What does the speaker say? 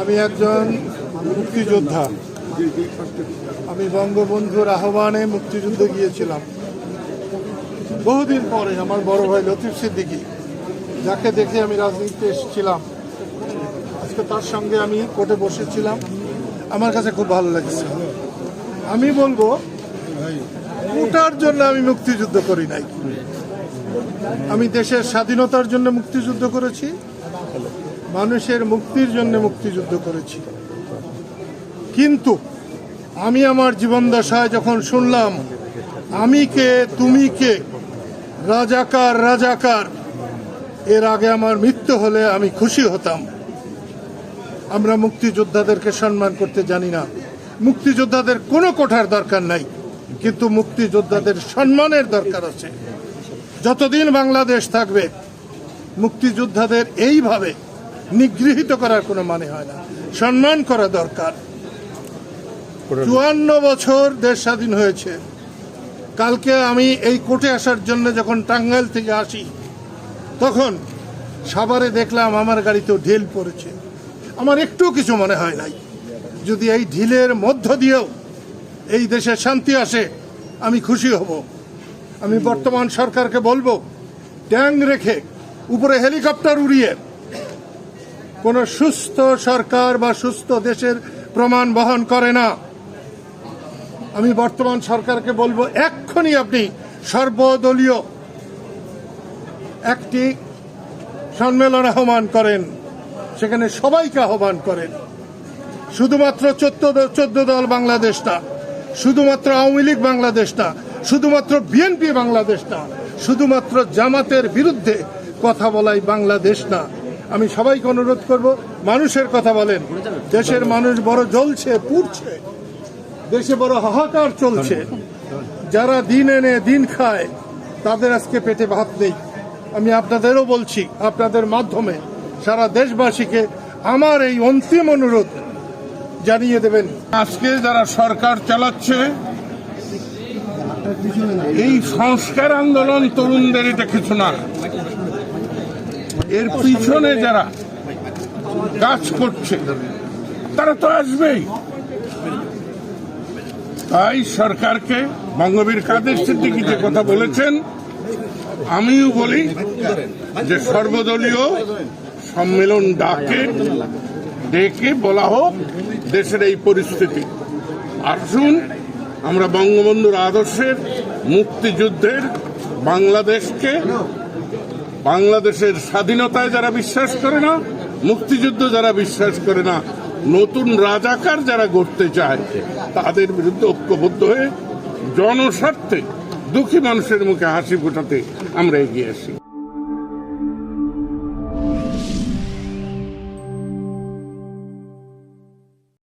আমি একজন মুক্তিযোদ্ধা। আমি বঙ্গবন্ধুর আহ্বানে মুক্তিযুদ্ধে গিয়েছিলাম। বহুদিন পরে আমার বড় ভাই লতিফ সিদ্দিকী, যাকে দেখে আমি রাজনীতিতে এসেছিলাম। আজকে তার সঙ্গে আমি কোর্টে বসেছিলাম। আমার কাছে খুব ভালো লেগেছে। আমি বলব, কোটার জন্য আমি মুক্তিযুদ্ধ করি নাই। আমি দেশের স্বাধীনতার জন্য মুক্তিযুদ্ধ করেছি। মানুষের মুক্তির জন্য মুক্তিযুদ্ধ করেছি। কিন্তু আমি আমার জীবন দশায় যখন শুনলাম, আমি কে, তুমি কে, রাজাকার রাজাকার, এর আগে আমার মৃত্যু হলে আমি খুশি হতাম। আমরা মুক্তিযোদ্ধাদেরকে সম্মান করতে জানি না। মুক্তিযোদ্ধাদের কোনো কোঠার দরকার নাই, কিন্তু মুক্তিযোদ্ধাদের সম্মানের দরকার আছে। যতদিন বাংলাদেশ থাকবে, মুক্তিযোদ্ধাদের এইভাবে নিগৃহীত করার কোনো মানে হয় না। সম্মান করা দরকার। চুয়ান্ন বছর দেশ স্বাধীন হয়েছে। কালকে আমি এই কোর্টে আসার জন্য যখন টাঙ্গাইল থেকে আসি, তখন সাভারে দেখলাম আমার গাড়িতেও ঢিল পড়েছে। আমার একটু কিছু মনে হয় নাই। যদি এই ঢিলের মধ্য দিয়েও এই দেশে শান্তি আসে, আমি খুশি হব। আমি বর্তমান সরকারকে বলব, ট্যাং রেখে উপরে হেলিকপ্টার উড়িয়ে কোনো সুস্থ সরকার বা সুস্থ দেশের প্রমাণ বহন করে না। আমি বর্তমান সরকারকে বলব, এক্ষুনি আপনি সর্বদলীয় একটি সম্মেলন আহ্বান করেন, সেখানে সবাইকে আহ্বান করেন। শুধুমাত্র চোদ্দ চোদ্দ দল বাংলাদেশটা, শুধুমাত্র আওয়ামী লীগ বাংলাদেশটা, শুধুমাত্র বিএনপি বাংলাদেশ না শুধুমাত্র জামাতের বিরুদ্ধে কথা বলাই বাংলাদেশ না। আমি সবাইকে অনুরোধ করব, মানুষের কথা বলেন। দেশের মানুষ বড় জ্বলছে, পুড়ছে। দেশে বড় হাহাকার চলছে। যারা দিন এনে দিন খায়, তাদের আজকে পেটে ভাত নেই। আমি আপনাদেরও বলছি, আপনাদের মাধ্যমে সারা দেশবাসীকে আমার এই অন্তিম অনুরোধ জানিয়ে দেবেন। আজকে যারা সরকার চালাচ্ছে, এই সংস্কার আন্দোলন তরুণদের এটা কিছু না। এর পিছনে যারা কাজ করছে, তারা তো আসবেই। তাই সরকারকে বঙ্গবীর কাদের সিদ্দিকি যে কথা বলেছেন, আমিও বলি যে সর্বদলীয় সম্মেলন ডাকে, ডেকে বলা হোক, দেশের এই পরিস্থিতি। আসুন, আমরা বঙ্গবন্ধুর আদর্শের মুক্তিযুদ্ধের বাংলাদেশকে বাংলাদেশের স্বাধীনতায় যারা বিশ্বাস করে না, মুক্তিযুদ্ধ যারা বিশ্বাস করে না, নতুন রাজাকার যারা গড়তে চায় তাদের বিরুদ্ধে ঐক্যবদ্ধ হয়ে জনস্বার্থে দুঃখী মানুষের মুখে হাসি ফোটাতে আমরা এগিয়ে আসি।